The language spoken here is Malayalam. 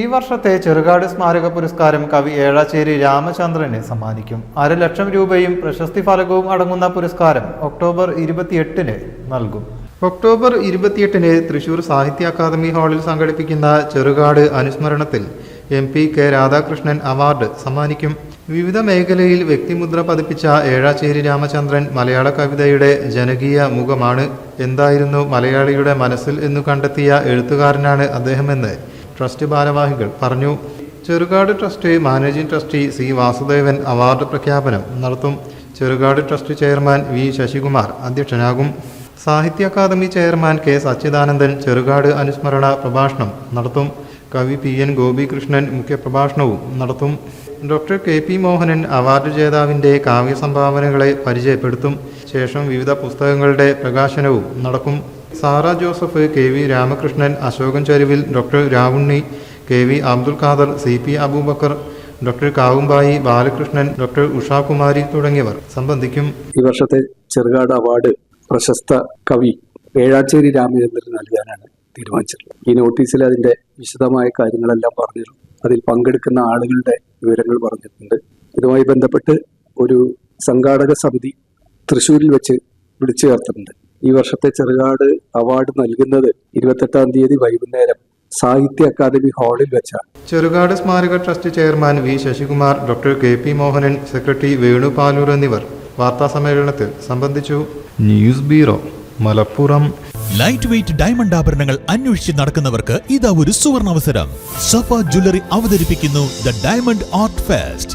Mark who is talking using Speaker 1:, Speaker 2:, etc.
Speaker 1: ഈ വർഷത്തെ ചെറുകാട് സ്മാരക പുരസ്കാരം കവി ഏഴാച്ചേരി രാമചന്ദ്രന് സമ്മാനിക്കും. ലക്ഷം രൂപയും പ്രശസ്തി ഫലകവും അടങ്ങുന്ന പുരസ്കാരം ഒക്ടോബർ ഇരുപത്തിയെട്ടിന് നൽകും. ഒക്ടോബർ ഇരുപത്തിയെട്ടിന് തൃശൂർ സാഹിത്യ അക്കാദമി ഹാളിൽ സംഘടിപ്പിക്കുന്ന Cherukad അനുസ്മരണത്തിൽ M P K Radhakrishnan award സമ്മാനിക്കും. വിവിധ മേഖലയിൽ വ്യക്തിമുദ്ര പതിപ്പിച്ച ഏഴാച്ചേരി രാമചന്ദ്രൻ മലയാള കവിതയുടെ ജനകീയ മുഖമാണ്. എന്തായിരുന്നു മലയാളിയുടെ മനസ്സിൽ എന്നു കണ്ടെത്തിയ എഴുത്തുകാരനാണ് അദ്ദേഹമെന്ന് ട്രസ്റ്റ് ഭാരവാഹികൾ പറഞ്ഞു. Cherukad trust managing trustee C Vasudevan award പ്രഖ്യാപനം നടത്തും. Cherukad trust chairman V Sasikumar അധ്യക്ഷനാകും. Sahitya Akademi chairman K Sachidanandan Cherukad അനുസ്മരണ പ്രഭാഷണം നടത്തും. കവി പി എൻ ഗോപികൃഷ്ണൻ മുഖ്യപ്രഭാഷണവും നടത്തും. Doctor K P Mohanan award ജേതാവിന്റെ കാവ്യ സംഭാവനകളെ പരിചയപ്പെടുത്തും. ശേഷം വിവിധ പുസ്തകങ്ങളുടെ പ്രകാശനവും നടക്കും. Sara Joseph K V Ramakrishnan Ashokan Charuvil doctor Ravunni K V Abdul Khader C P Abubakar doctor Kavumbayi Balakrishnan doctor Ushakumari തുടങ്ങിയവർ സംബന്ധിക്കും.
Speaker 2: ഈ വർഷത്തെ ചെറുകാട് അവാർഡ് പ്രശസ്ത കവി വേഴാച്ചേരി രാമചന്ദ്രൻ നൽകാനാണ് തീരുമാനിച്ചത് ഈ നോട്ടീസിൽ അതിന്റെ വിശദമായ കാര്യങ്ങളെല്ലാം പറഞ്ഞിരുന്നു. അതിൽ പങ്കെടുക്കുന്ന ആളുകളുടെ വിവരങ്ങൾ പറഞ്ഞിട്ടുണ്ട്. ഇതുമായി ബന്ധപ്പെട്ട് ഒരു സംഘാടക സമിതി തൃശ്ശൂരിൽ വെച്ച് വിളിച്ചു ചേർത്തിട്ടുണ്ട്. ഈ വർഷത്തെ ചെറുകാട് അവാർഡ് നൽകുന്നത് ഇരുപത്തെട്ടാം തീയതി വൈകുന്നേരം സാഹിത്യ അക്കാദമി ഹാളിൽ വെച്ചാണ്.
Speaker 1: ചെറുകാട് സ്മാരക trust chairman V Sasikumar doctor K P Mohanan secretary Venu Paloor എന്നിവർ വാർത്താസമ്മേളനത്തിൽ സംബന്ധിച്ചു. News bureau Malappuram.
Speaker 3: Light weight diamond ആഭരണങ്ങൾ അന്വേഷിച്ച് നടക്കുന്നവർക്ക് ഇതാ ഒരു സുവർണ അവസരം. സഫ ജ്വല്ലറി അവതരിപ്പിക്കുന്നു the diamond art fest.